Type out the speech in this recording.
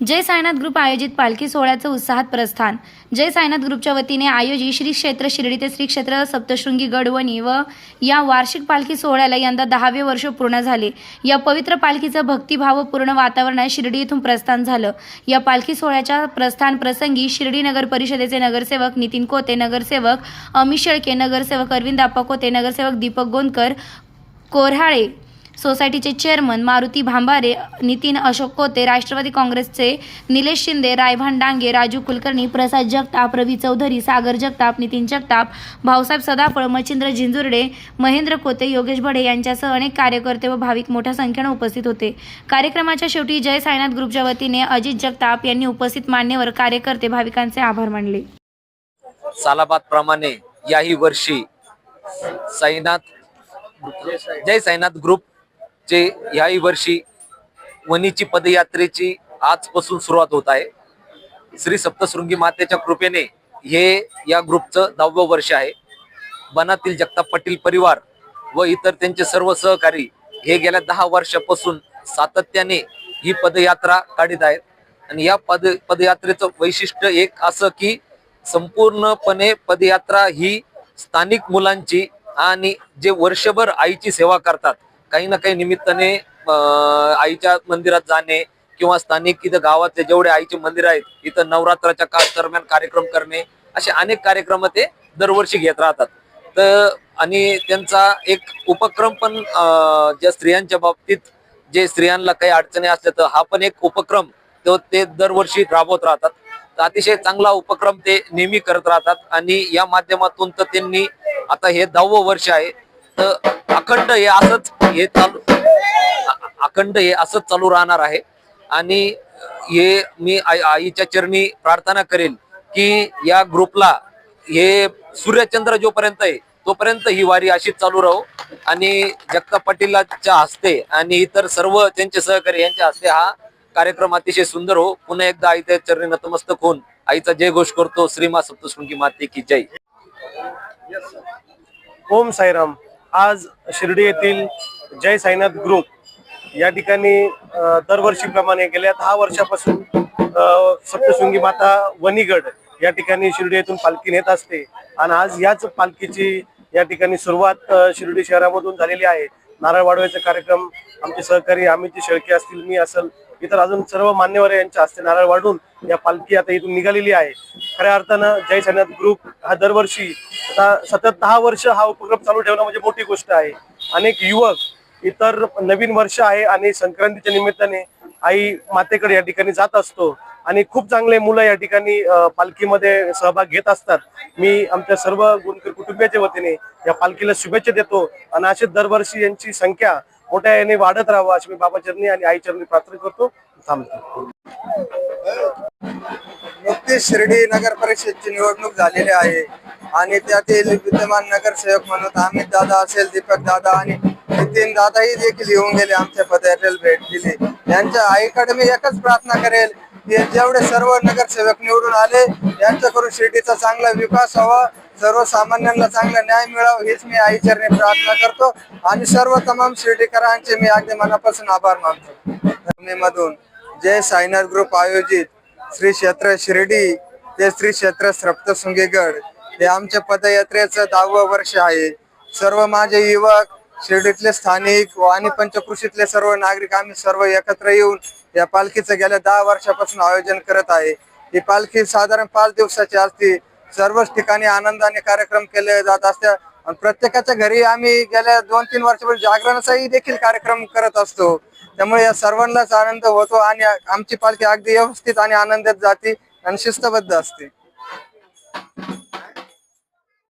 जय Sainath group आयोजित पालखी सोहळ्याचं उत्साहात प्रस्थान. जय सायनाथ ग्रुपच्या वतीने आयोजित श्री क्षेत्र शिर्डी ते श्री क्षेत्र सप्तशृंगी गडवणी व या वार्षिक पालखी सोहळ्याला यंदा दहावे वर्ष पूर्ण झाले. या पवित्र पालखीचं भक्तिभावपूर्ण वातावरणात शिर्डी इथून प्रस्थान झालं. या पालखी सोहळ्याच्या प्रस्थान प्रसंगी शिर्डी नगर परिषदेचे नगरसेवक नितीन कोते नगरसेवक अमित शेळके नगरसेवक अरविंद आप्पा कोते नगरसेवक दीपक गोंदकर कोऱ्हाळे सोसायटीचे चेअरमन मारुती भांबारे नितीन अशोक कोते राष्ट्रवादी काँग्रेसचे निलेश शिंदे रायभान डांगे राजू कुलकर्णी प्रसाद जगताप रवी चौधरी सागर जगताप नितीन जगताप भाऊसाहेब सदाफळ मच्छिंद्र झिंजुर्डे महेंद्र कोते योगेश भडे यांच्यासह अनेक कार्यकर्ते व भाविक मोठ्या संख्येनं उपस्थित होते. कार्यक्रमाच्या शेवटी जय साईनाथ ग्रुपच्या वतीने अजित जगताप यांनी उपस्थित मान्यवर कार्यकर्ते भाविकांचे आभार मानले. सालाबाद प्रमाणे याही वर्षी साईनाथ जय साईनाथ ग्रुप चे याही वर्षी वनीची पदयात्रेची आजपासून सुरुवात होत आहे. श्री सप्तशृंगी मातेच्या कृपेने हे या ग्रुपचं दहावं वर्ष आहे. बनातील जगताप पाटील परिवार व इतर त्यांचे सर्व सहकारी हे गेल्या दहा वर्षापासून सातत्याने ही पदयात्रा काढीत आहेत. आणि या पद पदयात्रेचं वैशिष्ट्य एक असं की संपूर्णपणे पदयात्रा ही स्थानिक मुलांची आणि जे वर्षभर आईची सेवा करतात काही ना काही निमित्ताने आईच्या मंदिरात जाणे किंवा स्थानिक इथं गावातले जेवढे आईचे मंदिर आहेत इथं नवरात्राच्या काळ दरम्यान कार्यक्रम करणे असे अनेक कार्यक्रम ते दरवर्षी घेत राहतात. तर आणि त्यांचा एक उपक्रम पण ज्या स्त्रियांच्या बाबतीत जे स्त्रियांना काही अडचणी असल्या तर हा पण एक उपक्रम तो ते दरवर्षी राबवत राहतात. तर अतिशय चांगला उपक्रम ते नेहमी करत राहतात आणि या माध्यमातून तर त्यांनी आता हे दहावं वर्ष आहे तर अखंड हे असंच हे चालू अखंड हे असंच चालू राहणार आहे. आणि हे मी आईच्या चरणी प्रार्थना करेल की या ग्रुपला हे सूर्यचंद्र जोपर्यंत आहे तोपर्यंत ही वारी अशीच चालू राहू. आणि जगताप पाटीलच्या हस्ते आणि इतर सर्व त्यांचे सहकारी यांच्या हस्ते हा कार्यक्रम अतिशय सुंदर हो पुन्हा एकदा आईच्या चरणी नतमस्तक होऊन आईचा जय घोष करतो. श्रीमा सप्तशृंगी माते की जय. ओम साईराम. आज शिर्डी येथील जय साईनाथ ग्रुप या ठिकाणी दरवर्षीप्रमाणे गेल्या दहा वर्षापासून सप्तशृंगी माता वणीगड या ठिकाणी शिर्डी येथून पालखी नेत असते. आणि आज याच पालखीची या ठिकाणी सुरुवात शिर्डी शहरामधून झालेली आहे. नारळ वाढवायचा कार्यक्रम आमचे सहकारी अमितजी शेळके असतील मी असेल इतर अजून सर्व मान्यवर यांच्या हस्ते नारळ वाढून या पालखी आता इथून निघालेली आहे. खऱ्या अर्थानं जय साईनाथ ग्रुप हा दरवर्षी आता सतत दहा वर्ष हा उपक्रम चालू ठेवणं म्हणजे मोठी गोष्ट आहे. अनेक युवक इतर नवीन वर्ष आहे आणि संक्रांतीच्या निमित्ताने आई मातेकडे या ठिकाणी जात असतो. आणि खूप चांगले मुलं या ठिकाणी पालखीमध्ये सहभाग घेत असतात. मी आमच्या सर्व गुणकर कुटुंबियाच्या वतीने या पालखीला शुभेच्छा देतो आणि असे दरवर्षी यांची संख्या मोठ्या याने वाढत राहावं अशी मी बाबा चरणी आणि आई चरणी प्रार्थना करतो. थांबतो नुकतीच शिर्डी नगर परिषदची निवडणूक झालेली आहे. आणि त्यातील विद्यमान नगरसेवक म्हणून अमित दादा असेल दीपक दादा आणि नितीन दादाही देखील येऊन गेले आमच्या पदयात्रेला भेट दिली यांच्या आईकडे मी एकच प्रार्थना करेल की जेवढे सर्व नगरसेवक निवडून आले यांच्याकडून शिर्डीचा चांगला विकास व्हावा सर्वसामान्यांना चांगला न्याय मिळावा हीच मी आईचरणी प्रार्थना करतो. आणि सर्व तमाम शिर्डीकरांचे मी अगदी मनापासून आभार मानतो. मधून जय साईनाथ ग्रुप आयोजित श्री क्षेत्र शिर्डी ते श्री क्षेत्र सप्तशृंगीगड हे आमच्या पदयात्रेचं दहावं वर्ष आहे. सर्व माझे युवक शिर्डीतले स्थानिक व आणि पंचकृषीतले सर्व नागरिक आम्ही सर्व एकत्र येऊन या पालखीचं गेल्या दहा वर्षापासून आयोजन करत आहे. ही पालखी साधारण पाच दिवसाची असते. सर्वच ठिकाणी आनंदाने कार्यक्रम केले जात असत्या. आणि प्रत्येकाच्या घरी आम्ही गेल्या दोन तीन वर्षापासून जागरणाचाही देखील कार्यक्रम करत असतो. त्यामुळे या सर्वांनाच आनंद होतो आणि आमची पालखी अगदी व्यवस्थित आणि आनंदात जाते आणि शिस्तबद्ध असते.